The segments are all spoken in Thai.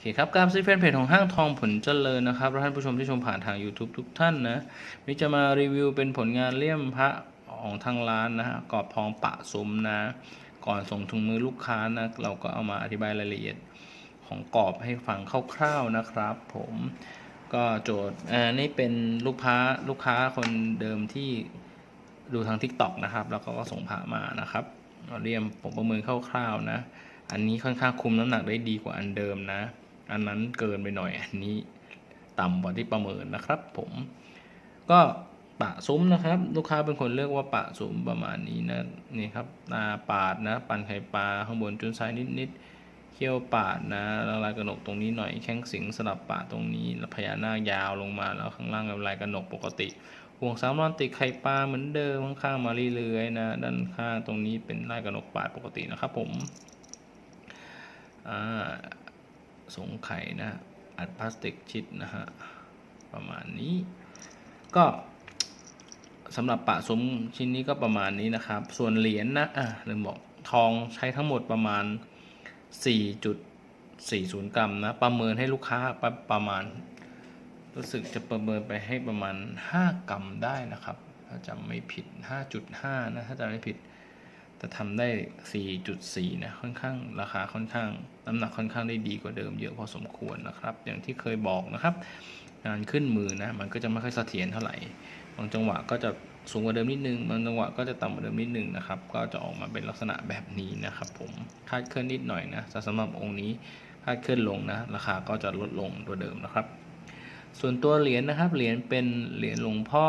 อเคครับการซื้อแฟนเพจของห้างทองผลเจริญนะครับท่านผู้ชมที่ชมผ่านทาง YouTube ทุกท่านนะนี่จะมารีวิวเป็นผลงานเลี่ยมพระของทางร้านนะฮะกรอบทองปะซุ้มนะ ก่อนส่งถึงมือลูกค้านะ เราก็เอามาอธิบายรายละเอียดของกรอบให้ฟังคร่าวๆนะครับ ผมก็โจทย์อ่านี่เป็นลูกค้าลูกค้าคนเดิมที่ดูทาง TikTok นะครับ แล้วก็ส่งพระมานะครับเรียมผมประเมินคร่าวๆนะ อันนี้ค่อนข้างคุมน้ำหนักได้ดีกว่าอันเดิมนะ อันนั้นเกินไปหน่อยอันนี้ต่ำกว่าที่ประเมินนะครับ ผมก็ปะซุ้มนะครับ ลูกค้าเป็นคนเลือกว่าปะซุ้มประมาณนี้นะนี่ครับตาปาดนะ ปันไข่ปลาข้างบนจุนซ้ายนิดๆเขี้ยวปาดนะแล้วลายกระหนกตรงนี้หน่อยแข้งสิงสลับปาดตรงนี้แล้วพญานาคยาวลงมาแล้วข้างล่างกับลายกระหนกปกติห่วงสามรอนติดไข่ปลาเหมือนเดิมข้างๆมาเรื่อยๆนะด้านข้างตรงนี้เป็นลายกระหนกปาดปกตินะครับผมอ่า สงไข่นะอัดพลาสติกชิดนะฮะประมาณนี้ ก็สำหรับปะสมชิ้นนี้ก็ประมาณนี้นะครับ ส่วนเหรียญนะอะลืมบอกทองใช้ทั้งหมดประมาณ 4.40 กรัมนะ ประเมินให้ลูกค้าประประมาณ รู้สึกจะประเมินไปให้ประมาณ 5 กรัมได้นะครับ ถ้าจำไม่ผิด 5.5 นะ ถ้าจำไม่ผิด แต่ทำได้ 4.4 นะ ค่อนข้างราคาค่อนข้างน้ำหนักค่อนข้างได้ดีกว่าเดิมเยอะพอสมควรนะครับ อย่างที่เคยบอกนะครับ งานขึ้นมือนะ มันก็จะไม่ค่อยเสถียรเท่าไหร่ บางจังหวะก็จะสูงกว่าเดิมนิดนึง บางจังหวะก็จะต่ำกว่าเดิมนิดนึงนะครับ ก็จะออกมาเป็นลักษณะแบบนี้นะครับ ผมคาดเคลื่อนนิดหน่อยนะสำหรับองค์นี้คาดเคลื่อนลงนะ ราคาก็จะลดลงตัวเดิมนะครับ ส่วนตัวเหรียญนะครับ เหรียญเป็นเหรียญหลวงพ่อ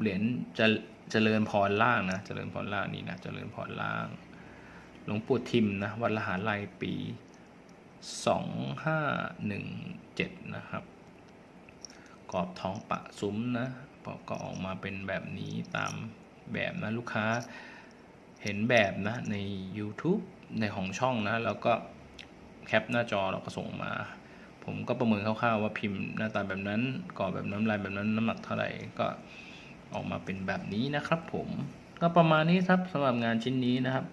เหรียญจะเจริญพรล่างนะเจริญพรล่างนี่นะเจริญพรล่าง หลวงปู่ทิมนะวัดละหารลายปี 2517 นะครับ กรอบท้องปะซุ้มนะพอก็ออกมาเป็นแบบนี้ตามแบบนะลูกค้าเห็นแบบนะใน YouTube ในของช่องนะแล้วก็แคปหน้าจอแล้วก็ส่งมา ผมก็ประเมินคร่าวๆว่าพิมพ์หน้าตาแบบนั้นกรอบแบบนั้นลายแบบนั้นน้ำหนักเท่าไหร่ก็ ออกมาเป็นแบบนี้นะครับผมก็ประมาณนี้ครับสำหรับงานชิ้นนี้นะครับ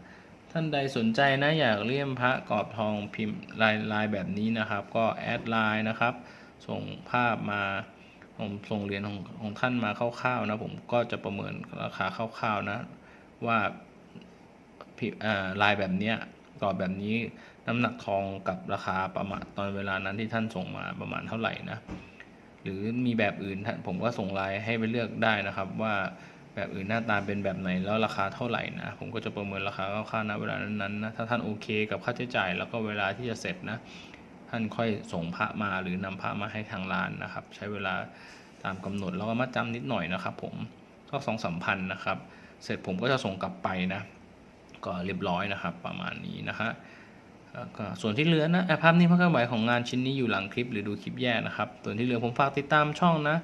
ท่านใดสนใจนะอยากเลี่ยมพระกรอบทองพิมพ์ลายลายแบบนี้นะครับ ก็แอดไลน์นะครับ ส่งภาพมาผมส่งเหรียญของของท่านมาคร่าวๆนะผมก็จะประเมินราคาคร่าวๆนะ ว่าพิอ่าลายแบบเนี้ยกรอบแบบนี้น้ำหนักทองกับราคาประมาณตอนเวลานั้นที่ท่านส่งมาประมาณเท่าไหร่นะ หรือมีแบบอื่นท่านผมก็ส่งไลน์ให้ไปเลือกได้นะครับ ว่าแบบอื่นหน้าตาเป็นแบบไหนแล้วราคาเท่าไหร่นะผมก็จะประเมินราคาคร่าวๆนะเวลานั้นๆนะถ้าท่านโอเคกับค่าใช้จ่าย แล้วก็เวลาที่จะเสร็จนะท่านค่อยส่งพระมาหรือนำพระมาให้ทางร้านนะครับ ใช้เวลาตามกำหนดแล้วก็มาจำนิดหน่อยนะครับ ผมก็สองสามพันนะครับ เสร็จผมก็จะส่งกลับไปนะ ก็เรียบร้อยนะครับ ประมาณนี้นะฮะ ก็ส่วนที่เหลือนะแอภาพนี้ภาพเคลื่อนไหวของงานชิ้นนี้อยู่หลังคลิปหรือดูคลิปแยกนะครับ ส่วนที่เหลือผมฝากติดตามช่องนะ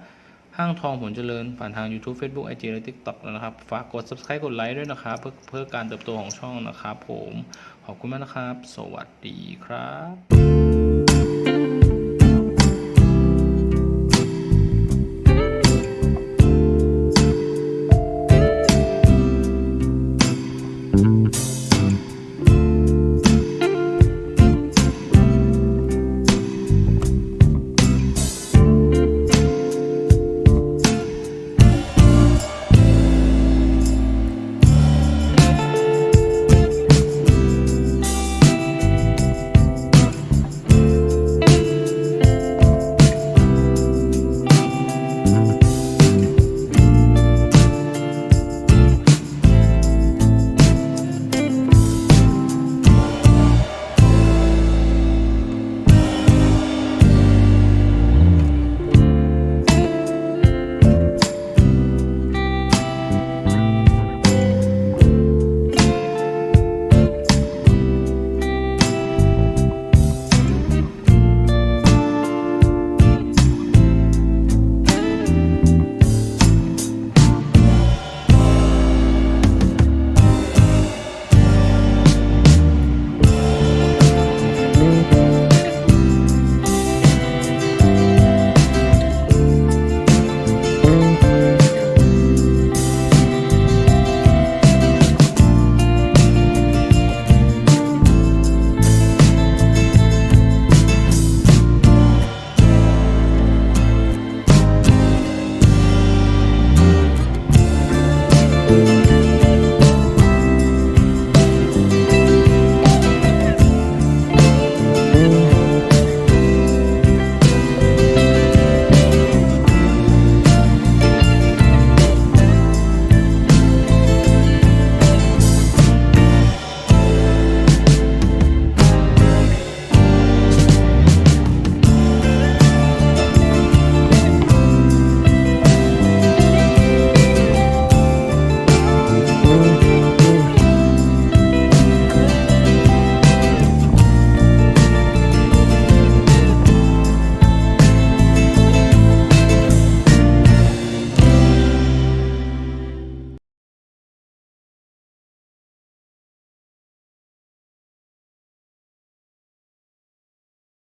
ห้างทองผลเจริญผ่านทาง YouTube Facebook IG และ TikTok นะครับ ฝากกด Subscribe กดไลค์ด้วยนะครับ เพื่อเพื่อการเติบโตของช่องนะครับผม ขอบคุณมากนะครับ สวัสดีครับ